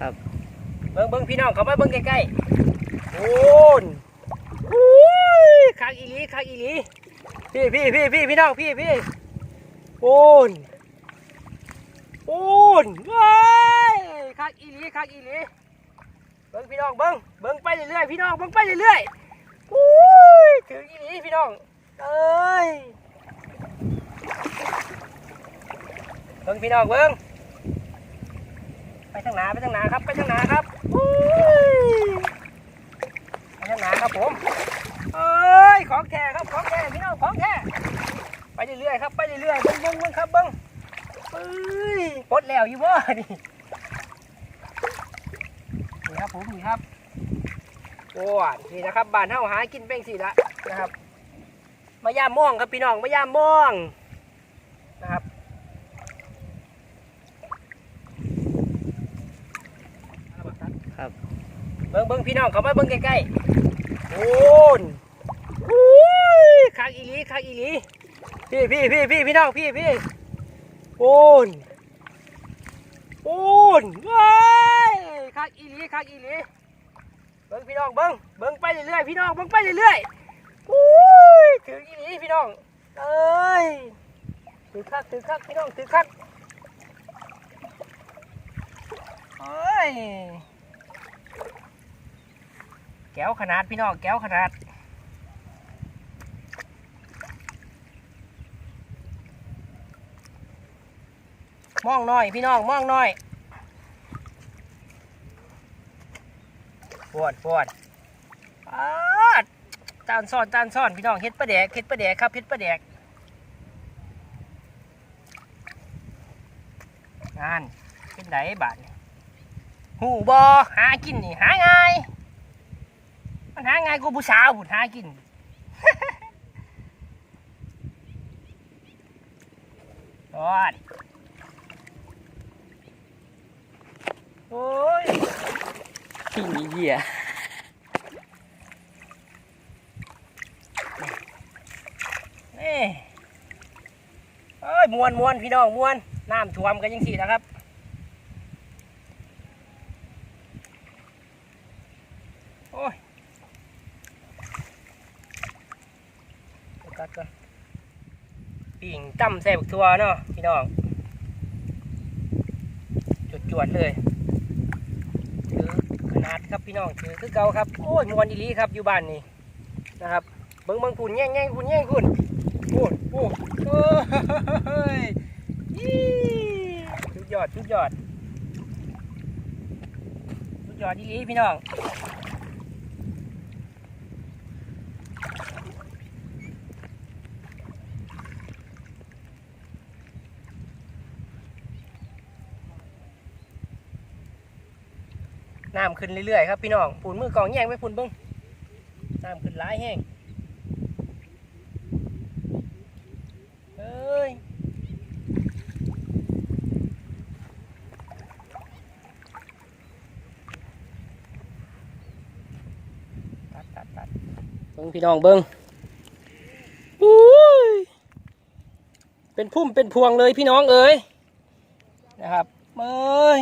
ครับเบิ้งเบิ้งพี่น้องเขามาเบิ้งใกล้ๆโอ้นอุ้ยคักอีหลีคักอีหลีพี่พี่พี่พี่พี่น้องพี่พี่โอ้นโอ้นว้ายคักอีหลีคักอีหลีเบิ้งพี่น้องเบิ้งเบิ้งไปเรื่อยๆพี่น้องเบิ้งไปเรื่อยๆอุ้ยถึงอีหลีพี่น้องเอ้ยเบิ้งพี่น้องเบิ้ง ไปทางหนาไปทางหนาครับไปทางหนาครับไปทางหนาครับผมเอ้ยของแท้ครับของแท้พี่น้องของแท้ไปเรื่อยๆครับไปเรื่อยๆเบิ้งเบิ้งเบิ้งครับเบิ้งเอ้ยปลดแล้วอยู่บ่นี่นี่ครับผมนี่ครับโอ้ยนี่นะครับบ้านเฮาหากินเป็นสิละนะครับ มายามม่องครับพี่น้องมายามม่องนะครับ ครับ เบิ้งเบิ้งพี่น้องเขามาเบิ้งใกล้ๆโอ้นอุ้ยคักอีลีคักอีลีพี่พี่พี่พี่พี่น้องพี่พี่โอ้นโอ้นว้ยคักอีลีคักอีลีเบิ้งพี่น้องเบิ้งเบิ้งไปเรื่อยๆพี่น้องเบิ้งไปเรื่อยๆอุ้ยถืออีลีพี่น้องเอ้ยถือคักถือคักพี่น้องถือคักเอ้ย แก้วขนาดพี่น้องแก้วขนาดมองน่อยพี่น้องมองน่อยปวดปวดปาดจานซ่อนจานซ่อนพี่น้องเฮ็ดปลาแดกเฮ็ดปลาแดกครับเฮ็ดปลาแดกงานเป็นไหนบาทหูบอหากินนี่หาง่าย มันหาง่ายกว่าผู้สาวผุดหากินรอดโอ้ยพี่มีเหยื่อนี่เอ้ยมวนมวนพี่น้องมวนน้ำท่วมกันยังสี่นะครับ โอ้ย โฟกัสก่อนปิ่งตั้มใส่บักทัวเนาะพี่น้องจุดจวดเลยถือขนาดครับพี่น้องถือคือเก่าครับโอ้ยมวนอีลีครับอยู่บ้านนี่นะครับเบิ้งเบิ้งคุณแย่งแย่งคุณแย่งคุณโอ้ยโอ้ยโอ้ยยี่สุดยอดสุดยอดสุดยอดอีลีพี่น้อง น้ำขึ้นเรื่อยๆครับพี่น้องปูนมือกองแย่งไว้ปูนเบิ้งน้ำขึ้นหลายแห้งเอ้ยตัดตัดตัดเบิ้งพี่น้องเบิ้งอุ้ยเป็นพุ่มเป็นพวงเลยพี่น้องเอ้ยนะครับเอ้ย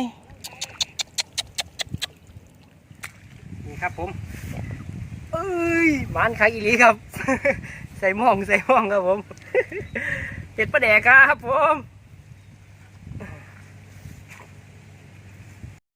ครับผม เอ้ยหมานขายอีหลีครับ ใส่หม่องใส่หม่องครับผมเห็ดปลาแดกครับผม